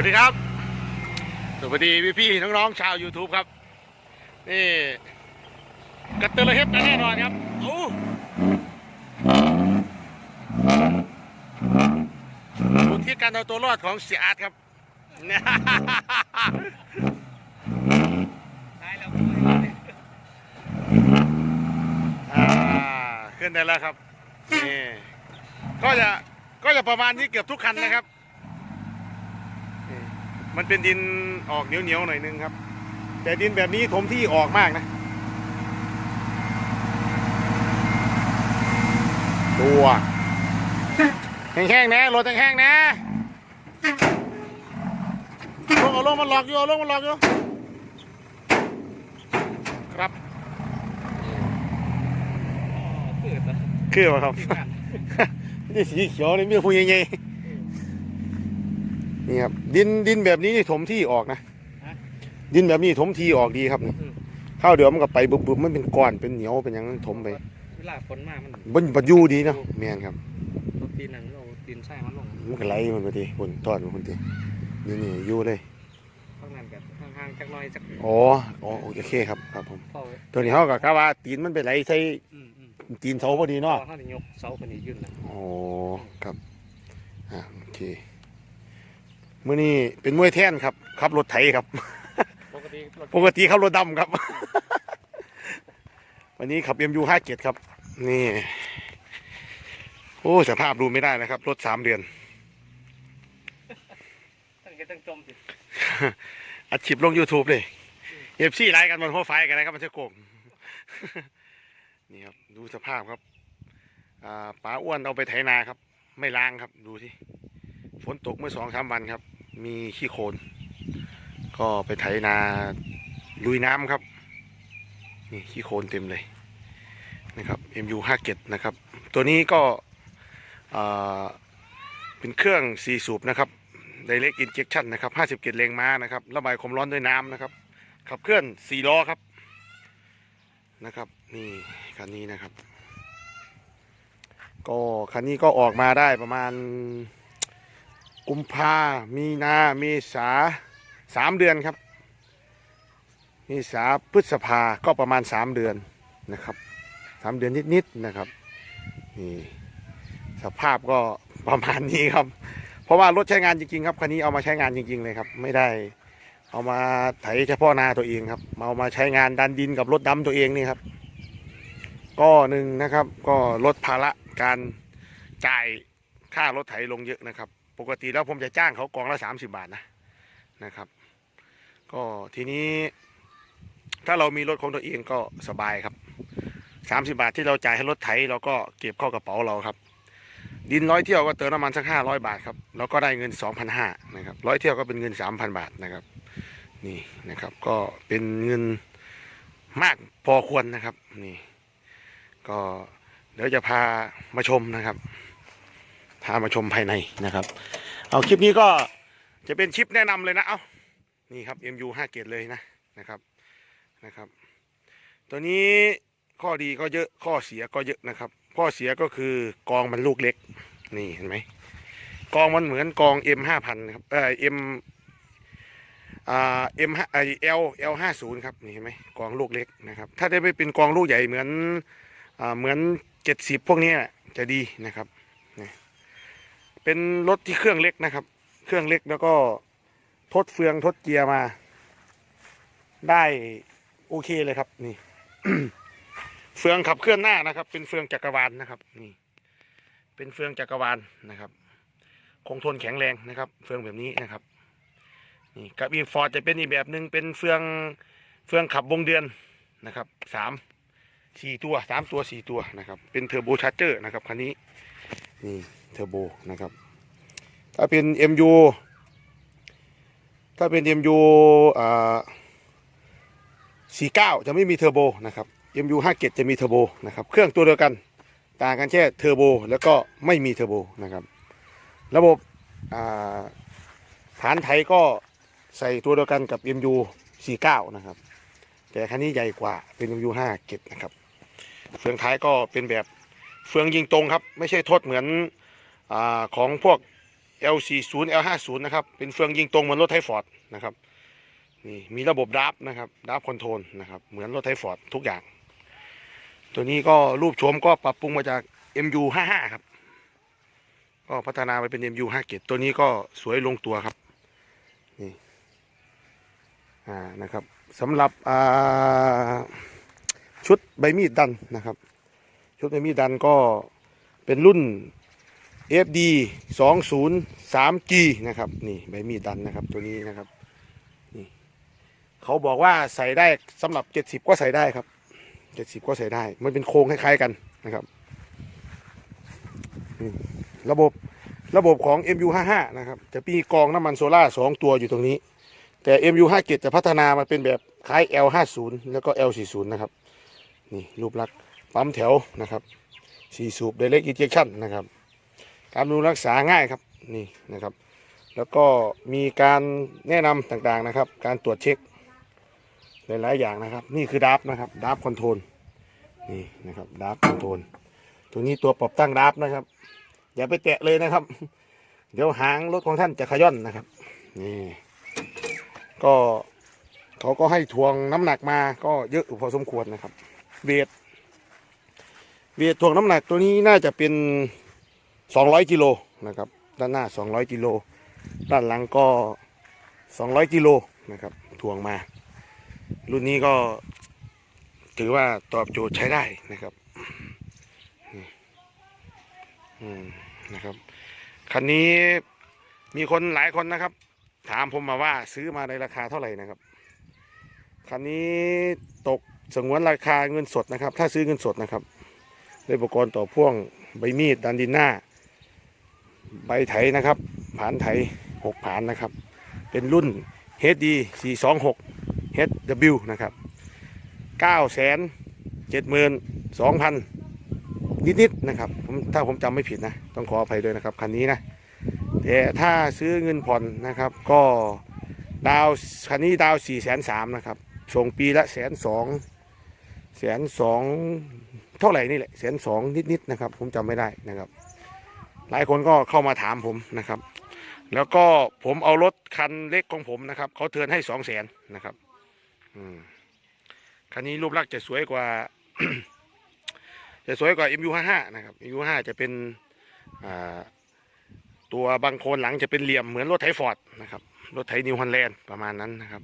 สวัสดีครับ สวัสดีพี่พี่ๆน้องๆชาว YouTube ครับ นี่กระตือรือร้นแน่นอนครับโอ้ดูที่การเอาตัวรอดของเสียอาร์ตครับเนี่ยได้แล้วขึ้นได้แล้วครับนี่ก็จะก็จะประมาณนี้เกือบทุกคันนะครับ มันเป็นดินออกเหนียวๆหน่อยนึงครับ แต่ดินแบบนี้ถมที่ออกมากนะ ตัวแห้งๆนะรถแห้งๆนะลงเอาลงมาหลอกอยู่เอาลงมาหลอกอยู่ครับเกิดแล้วคือว่าครับที่กันนี่สีเขียวนี่มีผู้ใหญ่ๆ นี่ครับ ดินดินแบบนี้นี่ถมที่ออกนะดินแบบนี้ถมที่ออกดีครับนี่ข้าวเดี๋ยวมันก็ไปบุบๆมันเป็นก้อนเป็นเหนียวเป็นหยังถมไปเวลาฝนมามันบนปัจยูดีเนาะแม่นครับตกตีนั่นเราดินใส่มันลงมันก็ไหลมันไปทีบนตอนมันทีนี่นี่อยู่เลยข้างนั้นกับห่างๆจักหน่อยจักอ๋ออ๋อโอเคครับครับผมพอตัวนี้เขาก็กะว่าตีนมันไปไหลใส่อืมอืมตีนเสาพอดีพอเนาะเขาได้ยกเสาคนนี้ยื่นนะอ๋อครับอ่าโอเค มื่อนี้เป็นมวยแท่นครับขับรถไถครับ ปกติรถปกติขับรถดำครับ วันนี้ขับ MU ห้าเจ็ดครับ นี่ โอ้สภาพดูไม่ได้นะครับ รถสามเดือน ตั้งแต่ตั้งจมสิอัดคลิปลง YouTube เลยเอฟซีไลฟ์กันบนหัวไฟกันนะครับ มันจะโกง นี่ครับ ดูสภาพครับ อ่าป๋าอ้วนเอาไปไถนาครับ ไม่ล้างครับ ดูที่ ฝนตกเมื่อสองสามวันครับ มีขี้โคลนก็ไปไถนาลุยน้ำครับนี่ขี้โคลนเต็มเลยนะครับ MU ห้าเกนะครับ ตัวนี้ก็อ่าเป็นเครื่องสี่สูบนะครับ Direct Injection นะครับ50เกตแรงม้านะครับ ระบายความร้อนด้วยน้ำนะครับ ขับเคลื่อน4ล้อครับนะครับ นี่คันนี้นะครับ ก็คันนี้ก็ออกมาได้ประมาณ กุมภา มีนาเมษาสามเดือนครับ เมษาพฤษภาก็ประมาณสามเดือนนะครับสามเดือนนิดๆนะครับนี่สภาพก็ประมาณนี้ครับ เพราะว่ารถใช้งานจริงๆครับคันนี้เอามาใช้งานจริง ๆ เลยครับ ไม่ได้เอามาไถเฉพาะนาตัวเองครับเอามาใช้งานดันดินกับรถดำตัวเองนี่ครับ ก็หนึ่งนะครับ ก็ลดภาระการจ่ายค่ารถไถลงเยอะนะครับ ปกติแล้วผมจะจ้างเขากองละ30บาทนะนะครับ ก็ทีนี้ ถ้าเรามีรถของตัวเองก็สบายครับ30บาทที่เราจ่ายให้รถไถเราก็เก็บเข้ากระเป๋าเราครับ ดินร้อยเที่ยวก็เติมน้ำมันสักห้าร้อยบาทครับแล้วก็ได้เงินสองพันห้านะครับร้อยเที่ยวก็เป็นเงินสามพันบาทนะครับ นี่นะครับก็เป็นเงินมากพอควรนะครับ นี่ ก็เดี๋ยวจะพามาชมนะครับ พามาชมภายในนะครับ เอาคลิปนี้ก็จะเป็นคลิปแนะนำเลยนะเอานี่ครับ MU 5เกตเลยนะนะครับนะครับ ตัวนี้ข้อดีก็เยอะข้อเสียก็เยอะนะครับ ข้อเสียก็คือกองมันลูกเล็ก นี่เห็นไหมกองมันเหมือนกอง M ห้าพันครับเอ่อ M อ่า M ไอ L L ห้าศูนย์ครับนี่เห็นไหมกองลูกเล็กนะครับ ถ้าได้ไปเป็นกองลูกใหญ่เหมือนอ่าเหมือนเจ็ดสิบพวกนี้จะดีนะครับ เป็นรถที่เครื่องเล็กนะครับ เครื่องเล็กแล้วก็ทดเฟืองทดเกียร์มา ได้โอเคเลยครับ นี่ เฟืองขับเคลื่อนหน้านะครับ เป็นเฟืองจักรวาลนะครับ นี่ เป็นเฟืองจักรวาลนะครับ คงทนแข็งแรงนะครับ เฟืองแบบนี้นะครับ นี่กับอีฟอร์ดจะเป็นอีกแบบหนึ่งเป็นเฟืองเฟืองขับวงเดือนนะครับสามสี่ตัวสามตัวสี่ตัวนะครับ เป็นเทอร์โบชาร์เจอร์นะครับคันนี้นี่ เทอร์โบนะครับ ถ้าเป็น MU ถ้าเป็น MU อ่า49 จะไม่มีเทอร์โบนะครับ MU 57 จะมีเทอร์โบนะครับ เครื่องตัวเดียวกันต่างกันแค่เทอร์โบแล้วก็ไม่มีเทอร์โบนะครับ ระบบฐานไถก็ใส่ตัวเดียวกันกับ MU 49 นะครับ แต่คันนี้ใหญ่กว่าเป็น MU 57 นะครับ เฟืองท้ายก็เป็นแบบเฟืองยิงตรงครับ ไม่ใช่ทดเหมือน ของพวก L40 L50 นะครับ เป็นเฟืองยิงตรงเหมือนรถไทฟอร์ดนะครับนี่มีระบบดับนะครับดับคอนโทรลนะครับเหมือนรถไทฟอร์ดทุกอย่าง ตัวนี้ก็รูปโฉมก็ปรับปรุงมาจาก MU55 ครับ ก็พัฒนาไปเป็น MU57 ตัวนี้ก็สวยลงตัวครับนี่อ่านะครับสำหรับอ่าชุดใบมีดดันนะครับ ชุดใบมีดดันก็เป็นรุ่น FD 203G นะครับ นี่ใบมีดดันนะครับตัวนี้นะครับนี่เขาบอกว่าใส่ได้สำหรับ 70 ก็ใส่ได้ครับ 70 ก็ใส่ได้ มันเป็นโครงคล้ายๆกันนะครับนี่ระบบระบบของ MU55 นะครับ จะมีกองน้ำมันโซล่าสองตัวอยู่ตรงนี้ แต่ MU57 จะพัฒนามาเป็นแบบคล้าย L50 แล้วก็ L40 นะครับ นี่รูปลักษณ์ปั๊มแถวนะครับสี่สูบ direct injection นะครับ การบำรุงรักษาง่ายครับนี่นะครับ แล้วก็มีการแนะนำต่างๆนะครับ การตรวจเช็คหลายๆอย่างนะครับ นี่คือดับนะครับดับคอนโทรลนี่นะครับดับคอนโทรลตัวนี้ตัวปรับตั้งดับนะครับ อย่าไปแตะเลยนะครับ เดี๋ยวหางรถของท่านจะขย่อนนะครับนี่ก็เขาก็ให้ทวงน้ำหนักมาก็เยอะพอสมควรนะครับเวทเวททวงน้ำหนักตัวนี้น่าจะเป็น 200กิโลนะครับ ด้านหน้า 200กิโล ด้านหลังก็ 200กิโลนะครับทวงมา รุ่นนี้ก็ถือว่าตอบโจทย์ใช้ได้นะครับนี่นะครับ คันนี้มีคนหลายคนนะครับ ถามผมมาว่าซื้อมาในราคาเท่าไหร่นะครับ คันนี้ตกสงวนราคาเงินสดนะครับ ถ้าซื้อเงินสดนะครับด้อุปกรณ์ต่อพ่วงใบมีดดันดินหน้า ใบไถนะครับ ผานไถหกผานนะครับ เป็นรุ่น HD 426 HW นะครับ9แสน7หมื่น2,000 นิดๆนะครับผมถ้าผมจำไม่ผิดนะ ต้องขออภัยด้วยนะครับ คันนี้นะ แต่ถ้าซื้อเงินผ่อนนะครับ ก็ดาวคันนี้ดาว4ี่แสนสามนะครับ ส่งปีละแสนสองแสนสองเท่าไหร่นี่แหละแสนสองนิดๆนะครับ ผมจำไม่ได้นะครับ หลายคนก็เข้ามาถามผมนะครับ แล้วก็ผมเอารถคันเล็กของผมนะครับเขาเทิร์นให้สองแสนนะครับคันนี้รูปลักษณ์จะสวยกว่า จะสวยกว่า MU55 นะครับ MU55 จะเป็นตัวบางโคนหลังจะเป็นเหลี่ยมเหมือนรถไถฟอร์ดนะครับรถไถนิวฮอลแลนด์ประมาณนั้นนะครับ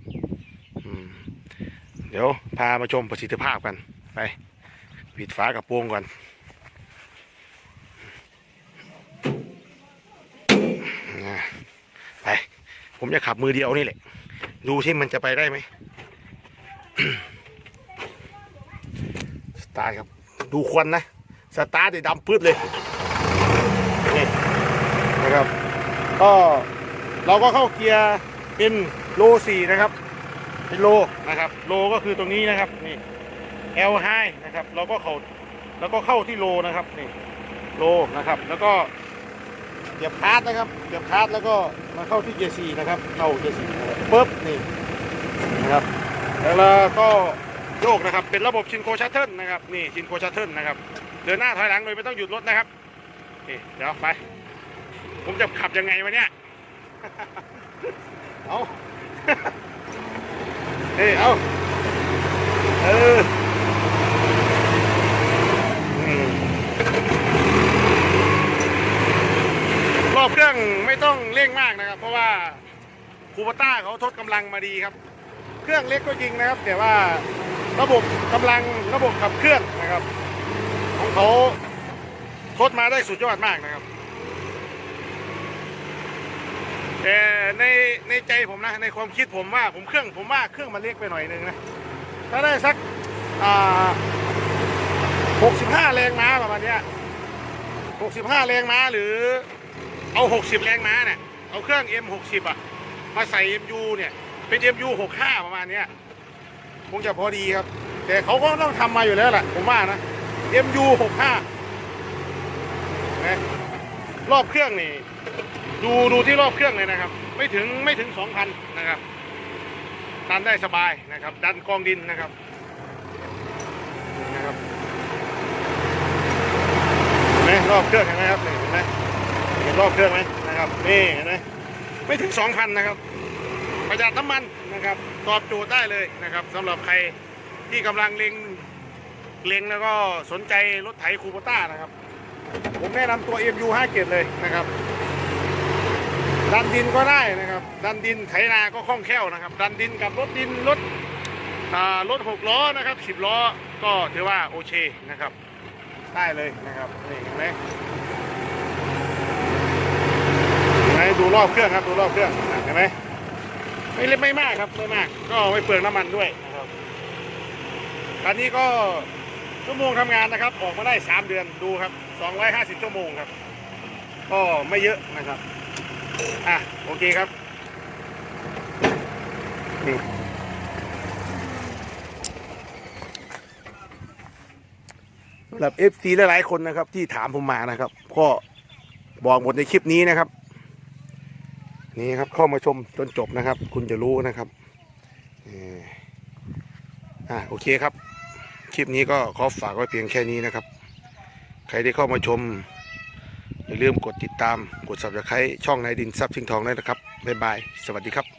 เดี๋ยวพามาชมประสิทธิภาพกันไปปิดฝากระโปรงก่อน นะ ไป ผมจะขับมือเดียวนี่แหละ ดูที่มันจะไปได้ไหมสตาร์ทครับ ดูควันนะ สตาร์ทเดี๋ดำปื๊ดเลย นี่นะครับ ก็เราก็เข้าเกียร์เป็นโลสี่นะครับ เป็นโลนะครับ โลก็คือตรงนี้นะครับ นี่ L high นะครับ เราก็เข้าแล้วก็เข้าที่โลนะครับ นี่ โลนะครับ แล้วก็ เหยียบคาร์ดนะครับเหยียบคาร์ดแล้วก็มาเข้าที่เกียร์สี่นะครับ เข้าเกียร์สี่ปุ๊บนี่นะครับแล้วก็โยกนะครับ เป็นระบบชินโคชัตเทิลนะครับนี่ชินโคชัตเทิลนะครับ เดินหน้าถอยหลังโดยไม่ต้องหยุดรถนะครับนี่เดี๋ยวไป ผมจะขับยังไงวะเนี่ยเอาเอ้เอาเออม รอบ เครื่องไม่ต้องเร่งมากนะครับ เพราะว่าคูปต้าเขาทดกำลังมาดีครับ เครื่องเล็กก็จริงนะครับ แต่ว่าระบบกำลังระบบขับเคลื่อนนะครับ ของเขาทดมาได้สุดยอดมากนะครับแต่ในในใจผมนะในความคิดผมว่าผมเครื่องผมว่าเครื่องมันเล็กไปหน่อยนึงนะถ้าได้สักอ่า65 แรงม้าประมาณเนี้ย65 แรงม้าหรือ เอา 60 แรงม้าเนี่ยเอาเครื่อง M60 อะ มาใส่ MU เนี่ย เป็น MU 65 ประมาณเนี้ยคงจะพอดีครับ แต่เขาก็ต้องทำมาอยู่แล้วแหละผมว่านะ MU 65นะรอบเครื่องนี่ ดูดูที่รอบเครื่องเลยนะครับ ไม่ถึงไม่ถึง 2,000 นะครับดันได้สบายนะครับ ดันกองดินนะครับนะครับเห็นไหมรอบเครื่องเห็นไหมครับนี่เห็นไหม เห็นรอบเครื่องไหมนะครับนี่เห็นไหมไม่ถึง 2,000 นะครับ ประหยัดน้ำมันนะครับตอบโจทย์ได้เลยนะครับสำหรับใครที่กำลังเล็งเล็งแล้วก็สนใจรถไถคูโบต้านะครับ ผมแนะนำตัว MU 5เกตเลยนะครับ ดันดินก็ได้นะครับ ดันดินไถนาก็คล่องแคล่วนะครับ ดันดินกับรถดินรถอ่ารถหกล้อนะครับสิบล้อก็ถือว่าโอเคนะครับ ได้เลยนะครับนี่เห็นไหม เห็นดูรอบเครื่องครับดูรอบเครื่องเห็นไหมไม่เล็กไม่มากครับไม่มาก ก็ไม่เปลืองน้ำมันด้วยนะครับคันนี้ก็ชั่วโมงทำงานนะครับ ออกมาได้ 3 เดือนดูครับ 250 ชั่วโมงครับ ก็ไม่เยอะนะครับอะโอเคครับนี่สำหรับ FC หลายๆคนนะครับ ที่ถามผมมานะครับ ก็บอกหมดในคลิปนี้นะครับ นี่ครับเข้ามาชมจนจบนะครับ คุณจะรู้นะครับเอ่ออะโอเคครับ คลิปนี้ก็ขอฝากไว้เพียงแค่นี้นะครับ ใครที่เข้ามาชม อย่าลืมกดติดตามกด subscribe ช่องนายดินซับชิงทองด้วยนะครับบ๊ายบาย สวัสดีครับ